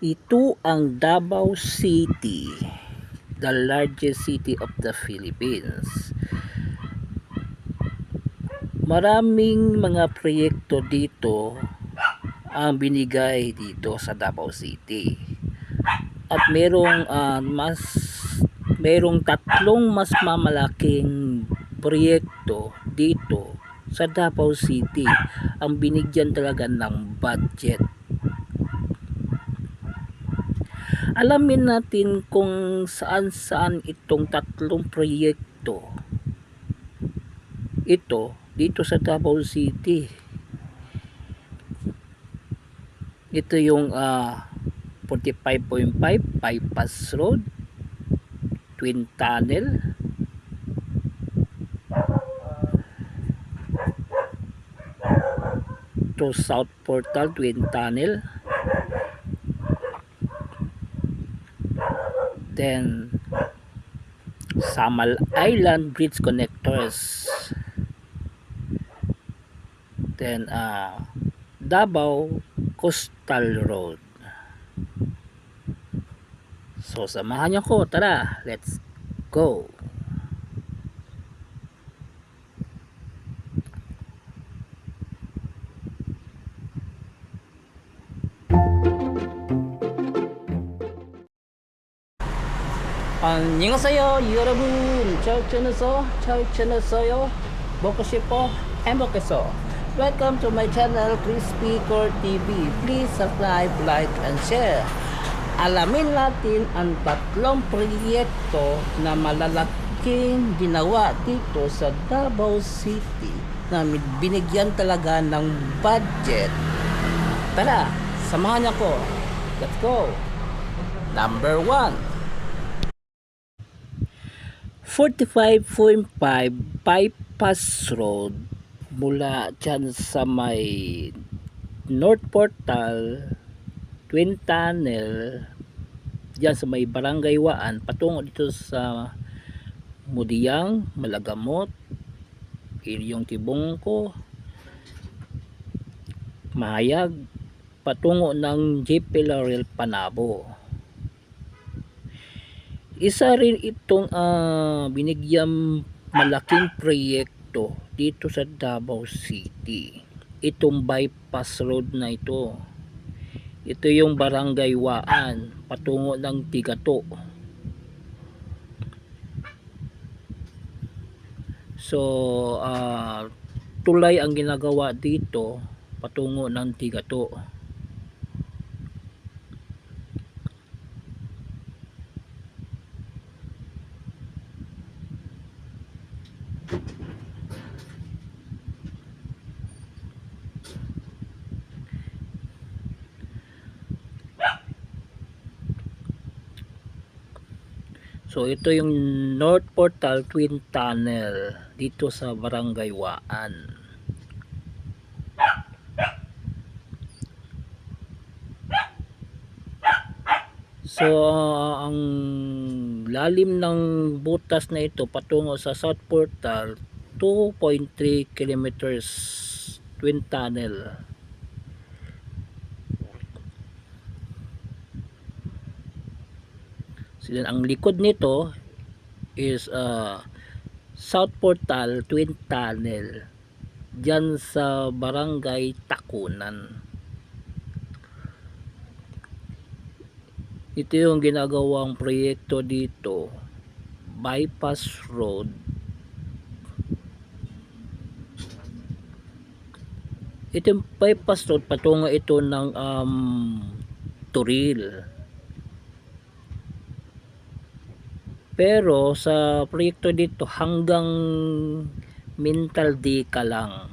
Ito ang Davao City, the largest city of the Philippines. Maraming mga proyekto dito ang binigay dito sa Davao City. At merong ah, mas merong tatlong mas mamalaking proyekto dito sa Davao City ang binigyan talaga ng budget alamin natin kung saan saan itong tatlong proyekto. Ito dito sa Davao City. Ito yung ah, 45.5 bypass road twin tunnel. To South Portal twin tunnel then Samal Island Bridge Connectors. Then uh, Davao Coastal Road. So samahan niyo ko tara let's go 안녕하세요 여러분 잘 지내서 잘 지냈어요 먹고 싶어 행복해서 Welcome to my channel Crispy Core TV Please subscribe, like, and share Alamin natin ang tatlong proyekto na malalaking ginawa dito sa Davao City na binigyan talaga ng budget Tara, samahan niyo ko Let's go Number 1 45.5 bypass road mula dyan sa may North Portal Twin Tunnel dyan sa may Barangay Waan patungo dito sa Mudiyang, Malagamot Ilyong Tibungko Mahayag patungo ng JP Laurel Panabo isa rin itong ah, binigyang malaking proyekto dito sa Davao City. Itong bypass road na ito. Ito yung barangay Waan patungo ng Tigato. So, ah, tulay ang ginagawa dito patungo ng Tigato. So ito yung North Portal Twin Tunnel dito sa Barangay Waan. So ah, ang lalim ng butas na ito patungo sa South Portal 2.3 kilometers twin tunnel. So, then, ang likod nito is uh, South Portal Twin Tunnel dyan sa Barangay Takunan. Ito yung ginagawang proyekto dito bypass road ito yung bypass road patungo ito ng um, Turil Pero sa proyekto dito hanggang mental D ka lang.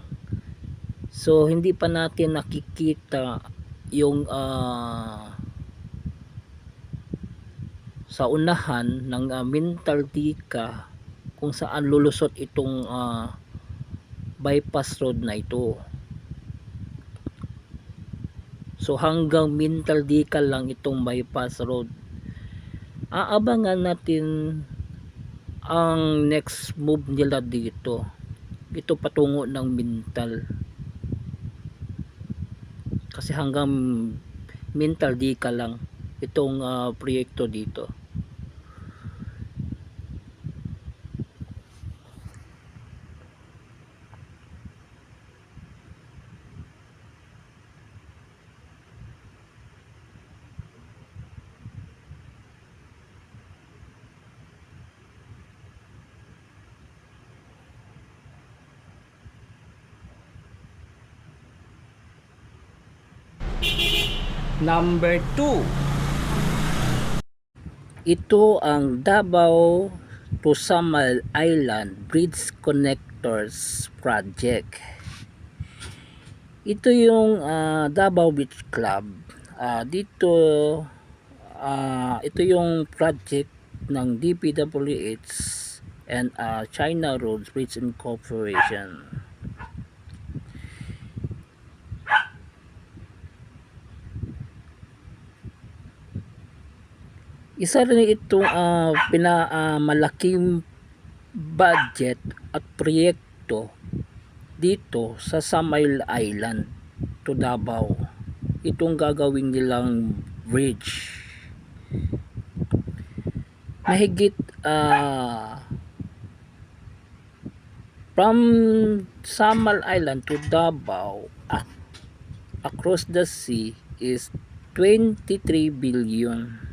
So hindi pa natin nakikita yung uh, sa unahan ng uh, mental D ka kung saan lulusot itong uh, bypass road na ito. So hanggang mental D ka lang itong bypass road aabangan natin ang next move nila dito ito patungo ng mental kasi hanggang mental di ka lang itong ah, proyekto dito. Number 2. Ito ang Davao to Samal Island Bridge Connectors Project. Ito yung ah, Davao Beach Club. Ah, dito ah, ito yung project ng DPWH and ah, China Roads Bridge Incorporation. Isa rin itong ah, pinamalaking budget at proyekto dito sa Samail Island to Davao. Itong gagawin nilang bridge. Mahigit ah, from Samal Island to Davao ah, across the sea is 23 billion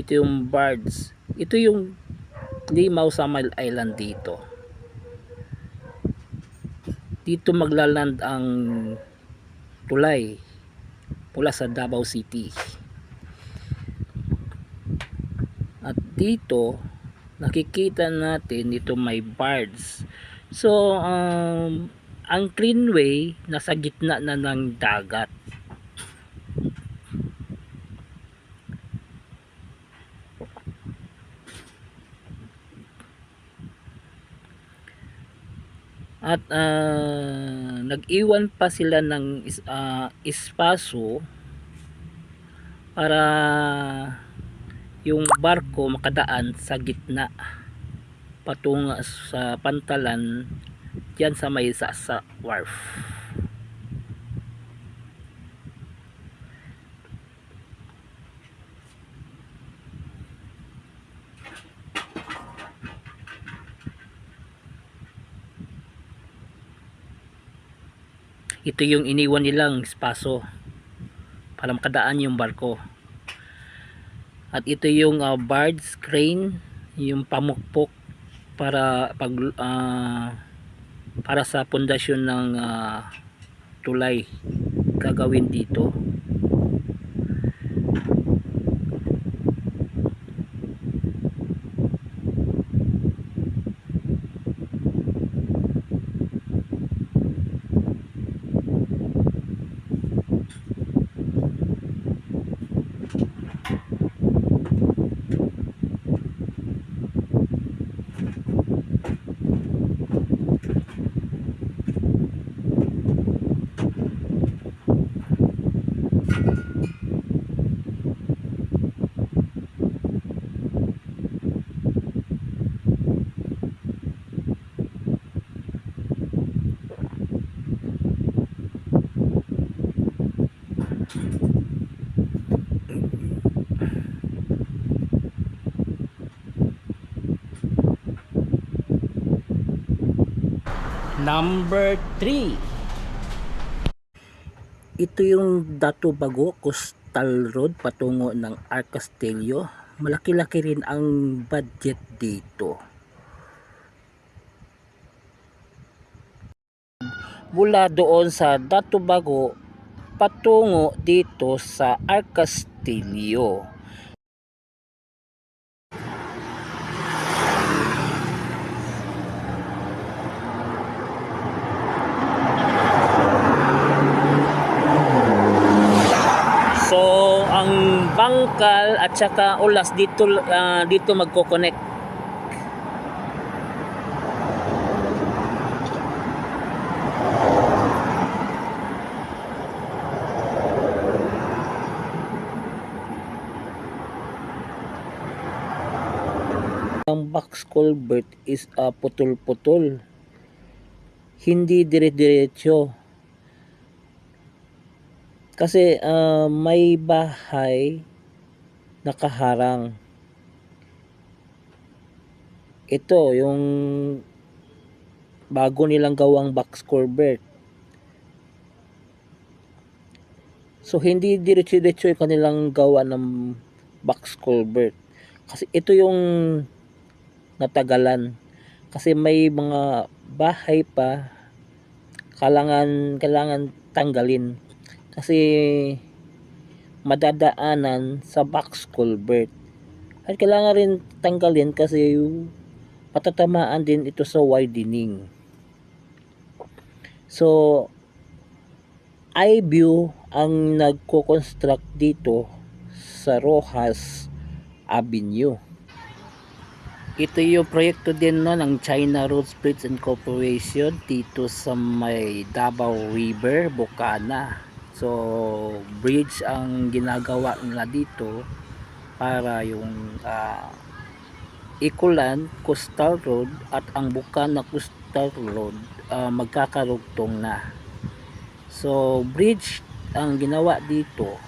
ito yung birds. Ito yung limaw sa Island dito. Dito maglaland ang tulay mula sa Davao City. At dito nakikita natin dito may birds. So um, ang greenway nasa gitna na ng dagat at ah, nag-iwan pa sila ng is, ah, espaso para yung barko makadaan sa gitna patungo sa pantalan diyan sa may sa, sa wharf ito yung iniwan nilang espaso para makadaan yung barko. At ito yung uh, barge crane yung pamukpok para pag ah, para sa pundasyon ng ah, tulay gagawin dito Number 3 Ito yung Dato Bago Coastal Road patungo ng Arcastelio. Malaki-laki rin ang budget dito. Mula doon sa Dato Bago patungo dito sa Arcastelio. So, ang bangkal at saka ulas dito ah, dito magko-connect. Ang box culvert is a putol-putol. Hindi dire-diretso. Kasi ah, may bahay nakaharang. Ito, yung bago nilang gawang box culvert. So, hindi diretso-diretso yung kanilang gawa ng box culvert. Kasi ito yung natagalan. Kasi may mga bahay pa kailangan kailangan tanggalin kasi madadaanan sa box culvert at kailangan rin tanggalin kasi patatamaan din ito sa widening. So iView ang nagko-construct dito sa Rojas Avenue. Ito yung proyekto din no, ng China Roads Bridge and Corporation dito sa may Davao River, Bukana. So, bridge ang ginagawa nila dito para yung ah, Ikulan Coastal Road at ang Bukana Coastal Road ah, magkakarugtong na. So, bridge ang ginawa dito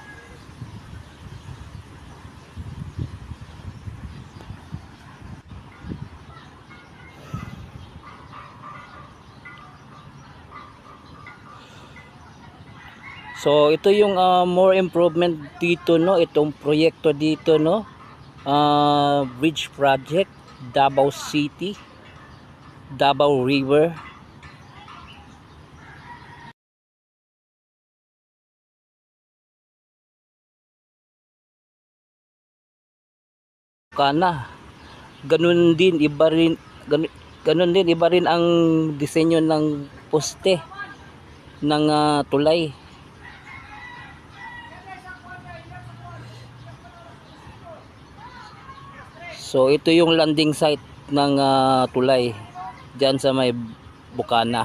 So ito yung ah, more improvement dito no, itong proyekto dito no. Ah, bridge project Davao City, Davao River. Kana. Ganun din iba rin ganun, ganun din iba rin ang disenyo ng poste ng ah, tulay. So ito yung landing site ng ah, tulay diyan sa may Bukana.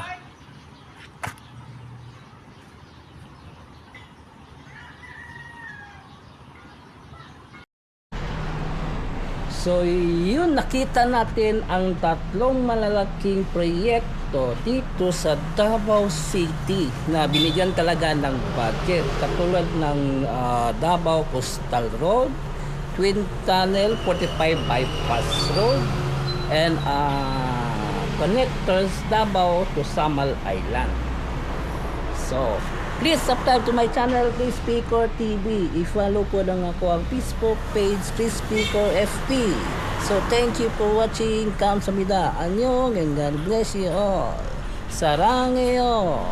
So yun nakita natin ang tatlong malalaking proyekto dito sa Davao City na binigyan talaga ng budget katulad ng ah, Davao Coastal Road, Twin Tunnel 45 Bypass Road and ah, connectors Davao to Samal Island. So, please subscribe to my channel, Chris Speaker TV. I-follow po lang ako ang Facebook page, Chris Speaker FP. So, thank you for watching. Kamsamida. Anyong and God bless you all. Sarangeo.